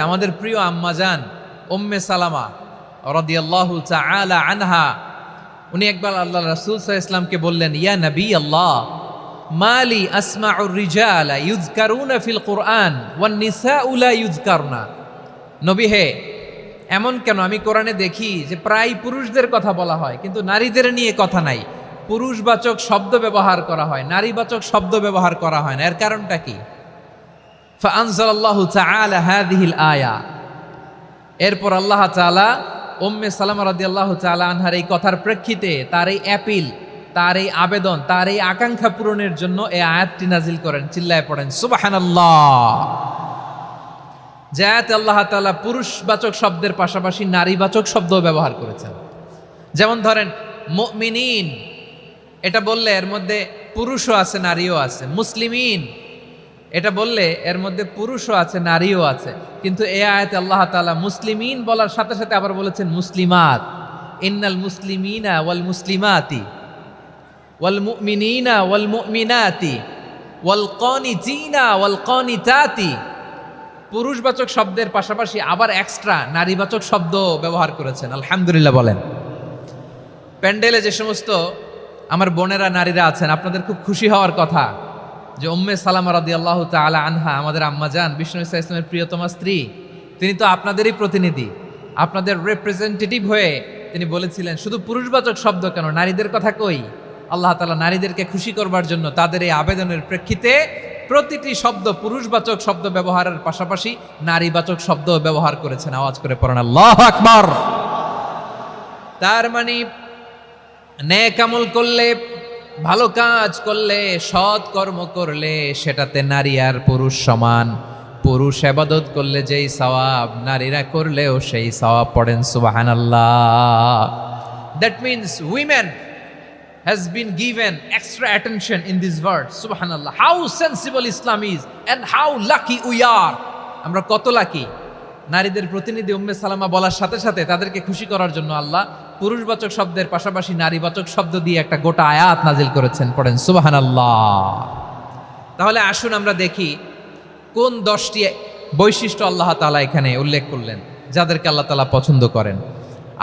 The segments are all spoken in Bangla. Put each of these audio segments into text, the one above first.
আমাদের প্রিয় আম্মাজান উম্মে সালামা রদিয়াল্লাহু তাআলা আনহা। উনি একবার আল্লাহ রাসূল ইসলামকে বললেন, ইয়া নবী আল্লাহ মালি আসমাউর রিজালা ইউযকারুনা ফিল কুরআন ওয়ান নিসাউ লা ইউযকারনা। নবী হে, এমন কেন? আমি কোরআনে দেখি যে প্রায় পুরুষদের কথা বলা হয়, কিন্তু নারীদের নিয়ে কথা নাই। পুরুষবাচক শব্দ ব্যবহার করা হয়, নারীবাচক শব্দ ব্যবহার করা হয় না। এর কারণটা কি? ফানসাল্লাহু তাআলা হাদিহিল আয়া। এরপর আল্লাহ তাআলা উম্মে সালামা রাদিয়াল্লাহু তাআলা আনহার এই কথার প্রেক্ষিতে তার এই অ্যাপিল, তার এই আবেদন, তার এই আকাঙ্ক্ষা পূরণের জন্য এই আয়াতটি নাজিল করেন, চিল্লায় পড়েন, সুবহানাল্লাহ। জায়াত আল্লাহ তাআলা পুরুষবাচক শব্দের পাশাপাশি নারীবাচক শব্দও ব্যবহার করেছেন। যেমন ধরেন, মুমিনিন, এটা বললে এর মধ্যে পুরুষও আছে, নারীও আছে, মুসলিমিন এটা বললে এর মধ্যে পুরুষও আছে, নারীও আছে। কিন্তু এ আয়াতে আল্লাহ তালা মুসলিমিন বলার সাথে সাথে আবার বলেছেন মুসলিমাত। ইন্নাল মুসলিমিনা ওয়াল মুসলিমাতি, ওয়াল মুমিনিনা ওয়াল মুমিনাতি, ওয়াল কনিতিনা ওয়াল কনিতাতি। পুরুষবাচক শব্দের পাশাপাশি আবার এক্সট্রা নারীবাচক শব্দ ব্যবহার করেছেন, আলহামদুলিল্লাহ বলেন। প্যান্ডেলে যে সমস্ত আমার বোনেরা, নারীরা আছেন, আপনাদের খুব খুশি হওয়ার কথা। যে উম্মে সালামা রাদি আল্লাহ তালা আনহা, আমাদের আম্মা যান বিষ্ণু ইসা ইসলামের প্রিয়তমা স্ত্রী, তিনি তো আপনাদেরই প্রতিনিধি। আপনাদের রিপ্রেজেন্টেটিভ হয়ে তিনি বলেছিলেন, শুধু পুরুষবাচক শব্দ কেন? নারীদের কথা কই? আল্লাহ তালা নারীদেরকে খুশি করবার জন্য তাদের এই আবেদনের প্রেক্ষিতে প্রতিটি শব্দ পুরুষবাচক শব্দ ব্যবহারের পাশাপাশি নারীবাচক শব্দ ব্যবহার করেছেন। আওয়াজ করে পড়েন, আল্লাহ আকবার! তার মানে ন্যায় কামল করলে ভালো কাজ করলে, সৎ কর্ম করলে সেটাতে নারী আর পুরুষ সমান। পুরুষ আবাদত করলে যেই সওয়াব, নারীরা করলেও সেই সওয়াব পড়েন সুবাহান আল্লাহ that means women has been given extra attention in this verse subhanallah how sensible islam is and how lucky we are আমরা কত লাকি নারীদের প্রতিনিধি উম্মে সালামা বলার সাথে সাথে তাদেরকে খুশি করার জন্য আল্লাহ পুরুষবাচক শব্দের পাশাপাশি নারীবাচক শব্দ দিয়ে একটা গোটা আয়াত নাজিল করেছেন, পড়েন সুবাহান আল্লাহ তাহলে আসুন আমরা দেখি কোন দশটি বৈশিষ্ট্য আল্লাহ তালা এখানে উল্লেখ করলেন, যাদেরকে আল্লাহ তালা পছন্দ করেন।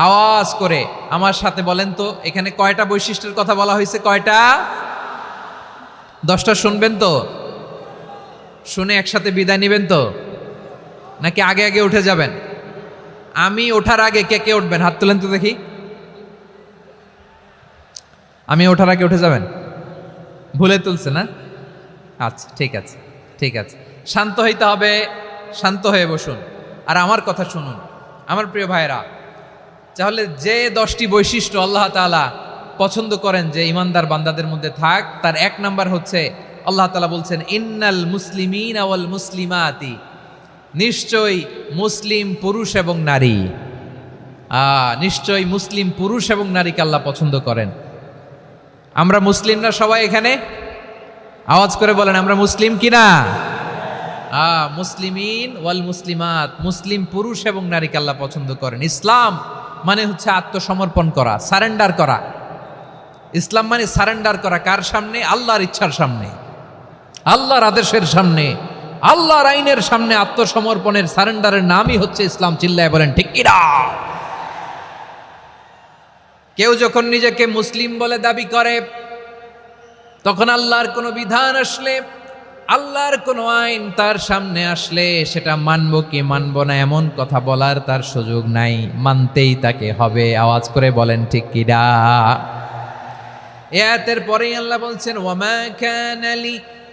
আওয়াজ করে, আমার সাথে বলেন তো, এখানে কয়টা বৈশিষ্ট্যের কথা বলা হয়েছে, কয়টা? দশটা শুনবেন তো? শুনে একসাথে বিদায় নেবেন তো? নাকি আগে আগে উঠে যাবেন? আমি ওঠার আগে কে কে উঠবেন? হাত তুলেন তো দেখি। আমি ওঠার আগে উঠে যাবেন? ভুলে তুলছে না? আচ্ছা ঠিক আছে ঠিক আছে। শান্ত হইতে হবে, শান্ত হয়ে বসুন। আর আমার কথা শুনুন। আমার প্রিয় ভাইরা তাহলে যে দশটি বৈশিষ্ট্য আল্লাহ তাআলা পছন্দ করেন যে ইমানদার বান্দাদের মধ্যে থাক, তার এক নাম্বার হচ্ছে আল্লাহ তাআলা বলছেন, ইন্নাল মুসলিমিন আওয়াল মুসলিমাতি। নিশ্চয়ই মুসলিম পুরুষ এবং নারী। নিশ্চয়ই মুসলিম পুরুষ এবং নারীকে আল্লাহ পছন্দ করেন। আমরা মুসলিম না সবাই এখানে? আওয়াজ করে বলেন, আমরা মুসলিম কিনা? মুসলিমিন ওয়াল মুসলিমাত। মুসলিম পুরুষ এবং নারীকে আল্লাহ পছন্দ করেন। ইসলাম মানে হচ্ছে আত্মসমর্পণ করা, সারেন্ডার করা। ইসলাম মানে সারেন্ডার করা কার সামনে? আল্লাহর ইচ্ছার সামনে। আল্লাহর আদেশের সামনে। আল্লাহর আইনের সামনে আত্মসমর্পণের, সারেন্ডারের নামই হচ্ছে ইসলাম। চিল্লায় বলেন, ঠিক কিনা? কেউ যখন নিজেকে মুসলিম বলে দাবি করে, তখন আল্লাহর কোনো বিধান আসলে, আল্লাহর কোনো আইন তার সামনে আসলে, সেটা মানব কি মানব না এমন কথা বলার তার সুযোগ নাই। মানতেই তাকে হবে, আওয়াজ করে বলেন ঠিক কিরা এতের পরেই আল্লাহ বলছেন ওয়ামা কানালি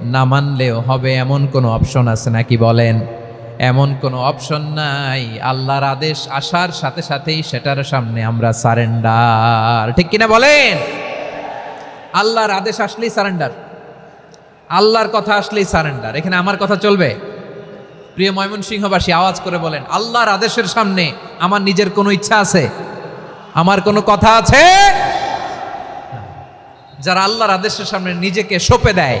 না মানলেও হবে এমন কোনো অপশন আছে নাকি বলেন? এমন কোনো অপশন নাই। আল্লাহর আদেশ আসার সাথে সাথেই সেটার সামনে আমরা সারেন্ডার। ঠিক কিনা বলেন? আল্লাহর আদেশ আসলেই সারেন্ডার। আল্লাহর কথা আসলেই সারেন্ডার। এখানে আমার কথা চলবে? প্রিয় ময়মনসিংহবাসী, আওয়াজ করে বলেন, আল্লাহর আদেশের সামনে আমার নিজের কোনো ইচ্ছা আছে? আমার কোনো কথা আছে? যারা আল্লাহর আদেশের সামনে নিজেকে সঁপে দেয়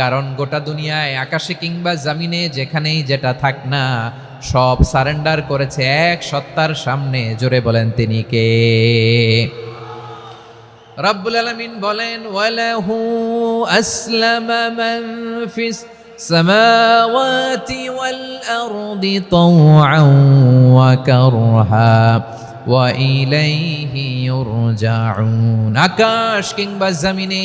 কারণ গোটা দুনিয়ায়, আকাশে কিংবা জামিনে, যেখানেই যেটা থাক না, সব সারেন্ডার করেছে এক সত্তার সামনে। জোরে বলেন তিনি কে? রব্বুল আলামিন বলেন, ওয়ালাহু আসলামা মান ফিস তাওআন ওয়া কারহা ওয়া ইলাইহি ইউরজাউন। আকাশ কিংবা জমিনে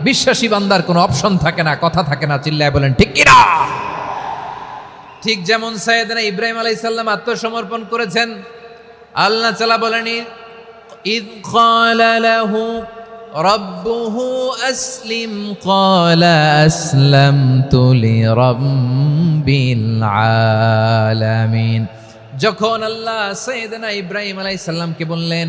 বিশ্বাসী বান্দার কোনো অপশন থাকে না কথা থাকে না চিল্লায় বলেন ঠিক কিনা ঠিক যেমন সৈয়দনা ইব্রাহিম আলাইসাল্লাম আত্মসমর্পণ করেছেন আল্লাহ চালা বলেনি إذ قال له ربه أسلم قال أسلمت لرب العالمين যখন আল্লাহ সৈয়দনা ইব্রাহিম আলাইসাল্লামকে বললেন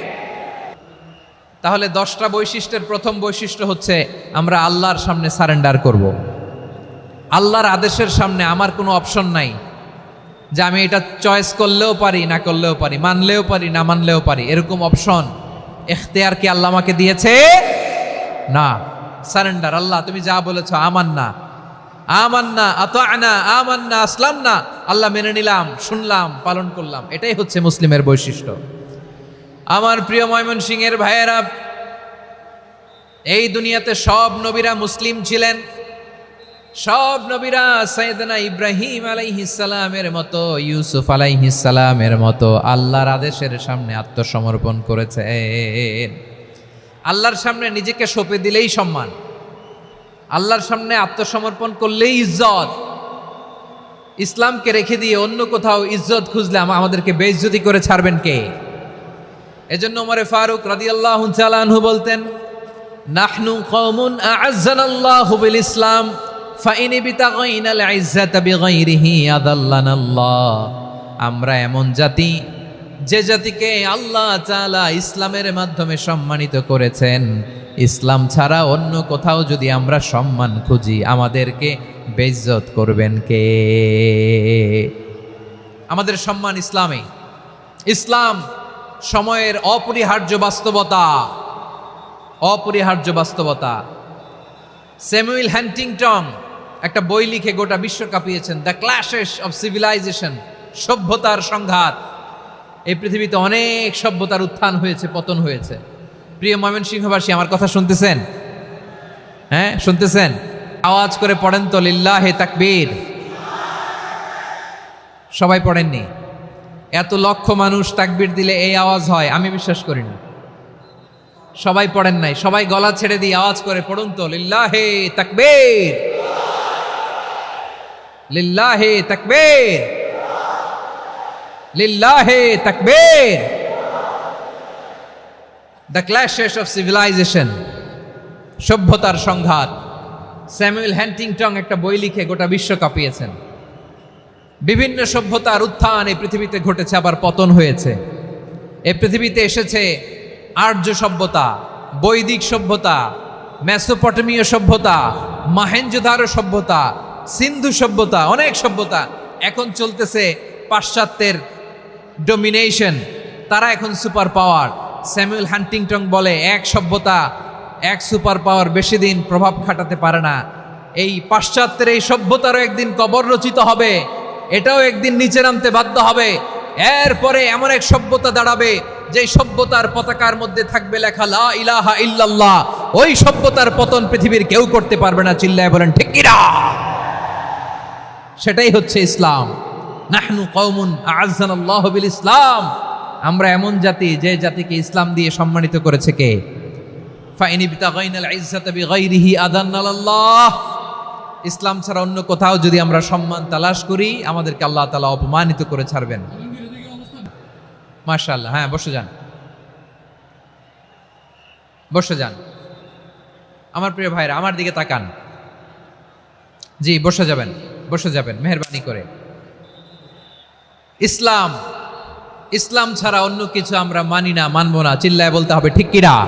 তাহলে দশটা বৈশিষ্ট্যের প্রথম বৈশিষ্ট্য হচ্ছে আমরা আল্লাহর সামনে সারেন্ডার করব। আল্লাহর আদেশের সামনে আমার কোনো অপশন নাই যে আমি এটা চয়েস করলেও পারি, না করলেও পারি, মানলেও পারি, না মানলেও পারি, এরকম অপশন এখতেয়ার কি আল্লাহ আমাকে দিয়েছে? না। সারেন্ডার, আল্লাহ তুমি যা বলেছ আমার না আমার না আত আনা আমার না আসলাম না আল্লাহ মেনে নিলাম, শুনলাম, পালন করলাম। এটাই হচ্ছে মুসলিমের বৈশিষ্ট্য। আমার প্রিয় ময়মন সিংয়ের ভাইয়েরা, এই দুনিয়াতে সব নবীরা মুসলিম ছিলেন। সব নবীরা সৈয়দনা ইব্রাহিম আলাইহিসালামের মতো, ইউসুফ আলাইহিসালামের মতো আল্লাহর আদেশের সামনে আত্মসমর্পণ করেছেন। আল্লাহর সামনে নিজেকে সঁপে দিলেই সম্মান। আল্লাহর সামনে আত্মসমর্পণ করলেই ইজ্জত। ইসলামকে রেখে দিয়ে অন্য কোথাও ইজ্জত খুঁজলে আমাদেরকে বেইজ্জতি করে ছাড়বেন কে? এজন্য ওমরে ফারুক রাদিয়াল্লাহু তাআলা আনহু বলতেন, নাহনু কওমুন আ'আজ্জানাল্লাহু বিল ইসলাম ফাইন বিতাগাইনাল ইজ্জাতা বিগাইরিহি আদাল্লানাল্লাহ আমরা এমন জাতি, যে জাতিকে আল্লাহ তাআলা ইসলামের মাধ্যমে সম্মানিত করেছেন। ইসলাম ছাড়া অন্য কোথাও যদি আমরা সম্মান খুঁজি, আমাদেরকে বেইজ্জত করবেন কে? আমাদের সম্মান ইসলামে। ইসলাম সময়ের অপরিহার্য বাস্তবতা। অপরিহার্য বাস্তবতা। স্যামুয়েল হ্যান্টিংটন একটা বই লিখে গোটা বিশ্ব কাঁপিয়েছেন। দ্য ক্ল্যাশেস অফ সিভিলাইজেশন, সভ্যতার সংঘাত। এই পৃথিবীতে অনেক সভ্যতার উত্থান হয়েছে, পতন হয়েছে। প্রিয় ময়মনসিংহবাসী, আমার কথা শুনতেছেন? হ্যাঁ শুনতেছেন? আওয়াজ করে পড়েন তো, লিল্লাহে তাকবীর। সবাই পড়েননি? এত লক্ষ মানুষ তাকবির দিলে এই আওয়াজ হয়, আমি বিশ্বাস করি না। সবাই পড়েন নাই, সবাই গলা ছেড়ে দিয়ে আওয়াজ করে, পড়ুন তো, লিল্লাহে তাকবীর। লিল্লাহে তাকবীর। লিল্লাহে তাকবীর। The clashes of civilisation. সভ্যতার সংঘাত। স্যামুয়েল হ্যান্টিংটং একটা বই লিখে গোটা বিশ্ব কাঁপিয়েছেন। বিভিন্ন সভ্যতার উত্থান এই পৃথিবীতে ঘটেছে, আবার পতন হয়েছে। এই পৃথিবীতে এসেছে আর্য সভ্যতা, বৈদিক সভ্যতা, মেসোপটেমীয় সভ্যতা, মাহেঞ্জোদারো সভ্যতা, সিন্ধু সভ্যতা, অনেক সভ্যতা এখন চলতেছে পাশ্চাত্যের ডোমিনেশন তারা এখন সুপার পাওয়ার স্যামুয়েল হান্টিংটন বলে, এক সভ্যতা, এক সুপার পাওয়ার বেশি দিন প্রভাব খাটাতে পারে না। এই পাশ্চাত্যের এই সভ্যতারও একদিন কবর রচিত হবে। এটাও একদিন নিচে নামতে বাধ্য হবে। এরপরে এমন এক সভ্যতা দাঁড়াবে যে সভ্যতার পতাকার মধ্যে থাকবে লেখা, লা ইলাহা ইল্লাল্লাহ। ওই সভ্যতার পতন পৃথিবীর কেউ করতে পারবে না, চিল্লায় বলেন, ঠিক কিনা সেটাই হচ্ছে ইসলাম। নাহনু কওমুন আযানাল্লাহু বিল ইসলাম। আমরা এমন জাতি, যে জাতিকে ইসলাম দিয়ে সম্মানিত করেছে কে? ফাইনি বিতাগাইনাল ইজ্জাতা বিগাইরিহি আদান্নাল্লাহ ইসলাম ছাড়া অন্য কোথাও যদি আমরা সম্মান তালাশ করি, আমাদেরকে আল্লাহ তাআলা অপমানিত করে ছাড়বেন। মাশাআল্লাহ হ্যাঁ বসে যান। বসে যান। আমার প্রিয় ভাইরা, আমার দিকে তাকান। জি, বসে যাবেন বসে যাবেন, মেহরবানি করে। ইসলাম ইসলাম ছাড়া অন্য কিছু আমরা মানি না, মানবো না, চিল্লায় বলতে হবে, ঠিক কিরা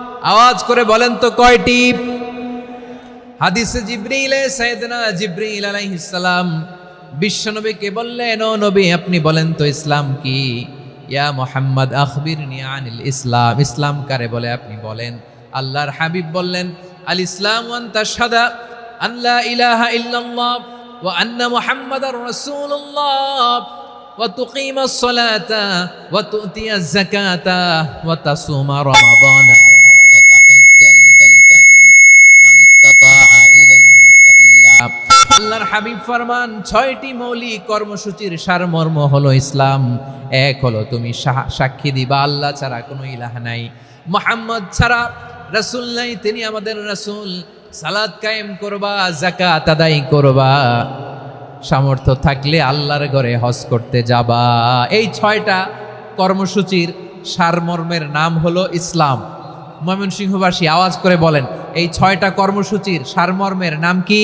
আওয়াজ করে বলেন তো কয়টি? হাদিসে জিব্রিল সাইদনা জিব্রিল আলাইহিসসালাম বিশ্বনবীকে বললেন, ও নবী, আপনি বলেন তো ইসলাম কি? ইয়া মোহাম্মদ আখবির ইসলাম। ইসলাম কারে বলে আপনি বলেন? আল্লাহর হাবিব বললেন, আল ইসলাম সাদা আল্লাহ ইলাহা ইল্লাল্লাহ ওয়া আন্না মুহাম্মাদার রাসূলুল্লাহ ওয়া তুকিমাস সালাতা ওয়া তুতিয়াজ যাকাতা ওয়া তাসুমা রমাদানা। আল্লাহর হাবিব ফরমান, ছয়টি মৌলিক কর্মসূচির সারমর্ম হলো ইসলাম। এক হলো তুমি সাক্ষী দিবা, আল্লাহ ছাড়া কোনো ইলাহ নাই। মোহাম্মদ ছাড়া রাসূল নাই, তিনি আমাদের রাসূল। সালাদ কায়েম করবা জাকাত আদায় করবা। সামর্থ্য থাকলে আল্লাহর ঘরে হজ করতে যাবা। এই ছয়টা কর্মসূচির সারমর্মের নাম হলো ইসলাম। ময়মনসিংহবাসী আওয়াজ করে বলেন, এই ছয়টা কর্মসূচির সারমর্মের নাম কি?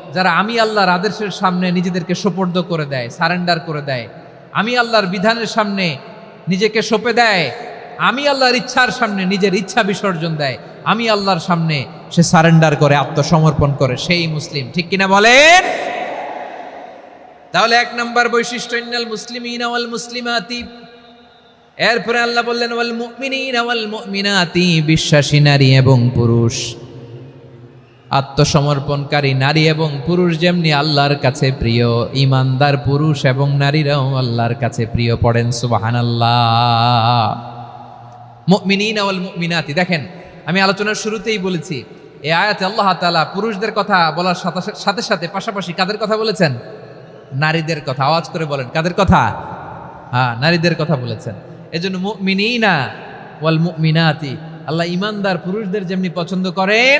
যারা আমি আল্লাহর আদেশের সামনে নিজেদেরকে সোপর্দ করে দেয়, সারেন্ডার করে দেয়, আমি আল্লাহর বিধানের সামনে নিজেকে সঁপে দেয়, আমি আল্লাহর ইচ্ছার সামনে নিজের ইচ্ছা বিসর্জন দেয়, আমি আল্লাহর সামনে সে সারেন্ডার করে, আত্মসমর্পণ করে, সেই মুসলিম। ঠিক কিনা বলেন? তাহলে এক নম্বর বৈশিষ্ট্য, ইন্নাল মুসলিমিন ওয়াল মুসলিমাতি। এরপরে আল্লাহ বললেন বিশ্বাসী নারী এবং পুরুষ। আত্মসমর্পণকারী নারী এবং পুরুষ যেমনি আল্লাহর কাছে প্রিয়, ইমানদার পুরুষ এবং নারীরাও আল্লাহর কাছে প্রিয় পড়েন ওয়াল মুমিনাতি, দেখেন, আমি আলোচনার শুরুতেই বলেছি, এই আয়াতে আল্লাহ তাআলা পুরুষদের কথা বলার সাথে সাথে পাশাপাশি কাদের কথা বলেছেন? নারীদের কথা, আওয়াজ করে বলেন, কাদের কথা? হ্যাঁ নারীদের কথা বলেছেন। এই এজন্য মুমিনিনা ওয়াল মুমিনাতি, আল্লাহ ইমানদার পুরুষদের যেমনি পছন্দ করেন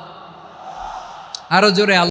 আরও জোরে